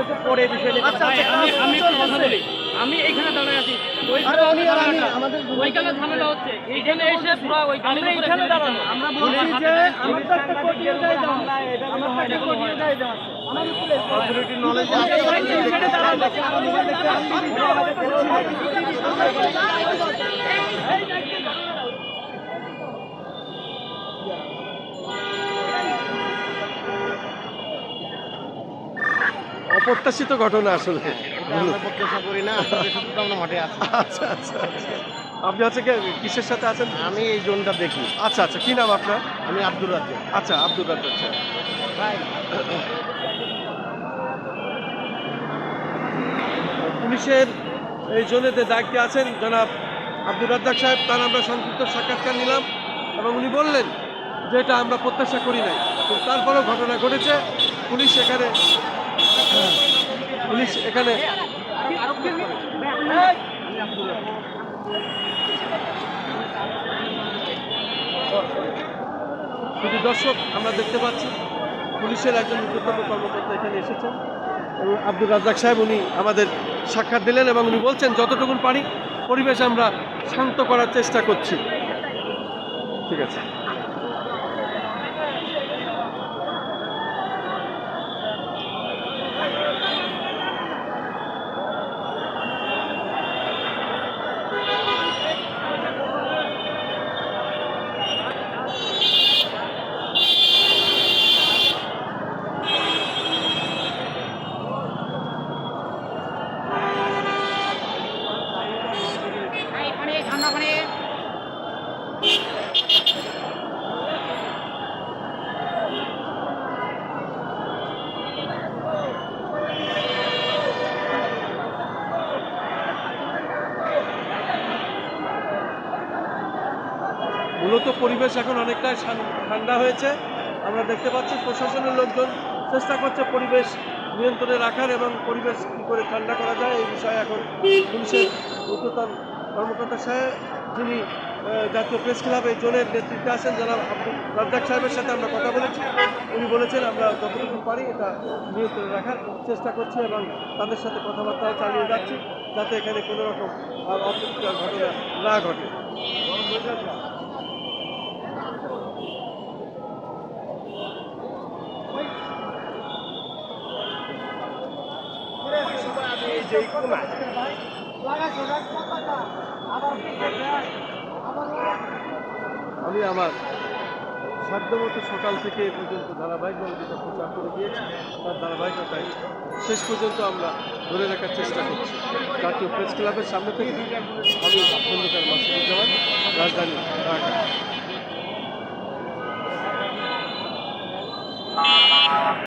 চলতেছে পরে বিষয়টা আচ্ছা, আচ্ছা, আমি আমি একটু কথা বলি। আমি এইখানে দাঁড়ায় আছি। আরে উনি আর আমি আমাদের ওইখানে ঝামেলা হচ্ছে। এইখানে এসে পুরো ওই আমরা এখানে দাঁড়ানো আমরা বলছি যে আমার তো একটা কোটি এটাই দেওয়া আমার একটা কোটি এটাই দেওয়া আছে। আমার উপরে অথরিটি নলেজ এখানে দাঁড়ানো অপ্রত্যাশিত ঘটনা আসলে। আচ্ছা আচ্ছা আচ্ছা। আপনি হচ্ছে কি কিসের সাথে আছেন? আমি এই জোনটা দেখি। আচ্ছা আচ্ছা কি নাম আপনার? আমি আব্দুর রাজ্জাক। আচ্ছা আব্দুল রাজ্জাক আচ্ছা। পুলিশের এই জোনেতে দায়িত্বে আছেন জনাব আব্দুল রাজ্জাক সাহেব। তার আমরা সংক্ষিপ্ত সাক্ষাৎকার নিলাম এবং উনি বললেন যে এটা আমরা প্রত্যাশা করি নাই। তারপরেও ঘটনা ঘটেছে। পুলিশ এখানে পুলিশ এখানে শুধু দর্শক আমরা দেখতে পাচ্ছি, পুলিশের একজন ঊর্ধ্বতন কর্মকর্তা এখানে এসেছেন এবং আব্দুল রাজ্জাক সাহেব উনি আমাদের সাক্ষাৎ দিলেন এবং উনি বলছেন, যতটুকুন পারি পরিবেশ আমরা শান্ত করার চেষ্টা করছি। ঠিক আছে। মূলত পরিবেশ এখন অনেকটাই ঠান্ডা হয়েছে। আমরা দেখতে পাচ্ছি প্রশাসনের লোকজন চেষ্টা করছে পরিবেশ নিয়ন্ত্রণে রাখার এবং পরিবেশ কী করে ঠান্ডা করা যায় এই বিষয়ে এখন পুলিশের ঊর্ধ্বতন কর্মকর্তা সাহেব, যিনি জাতীয় প্রেস ক্লাবের জোনের নেতৃত্বে আছেন জনাব আব্দুল রাজ্জাক সাহেবের সাথে আমরা কথা বলেছি। উনি বলেছেন, আমরা যতটুকু পারি এটা নিয়ন্ত্রণে রাখার চেষ্টা করছি এবং তাদের সাথে কথাবার্তাও চালিয়ে যাচ্ছি যাতে এখানে কোনো রকম আর অপ্রীতিকর ঘটনা না ঘটে। আমি আমার সাধ্যমতো সকাল থেকে এ পর্যন্ত ধারাবাহিকভাবে যেটা প্রচার করে দিয়েছি, তার ধারাবাহিকতায় শেষ পর্যন্ত আমরা ধরে রাখার চেষ্টা করছি। জাতীয় প্রেস ক্লাবের সামনে থেকে আমি খন্দকার মাসুদুজ্জামান, রাজধানী ঢাকা।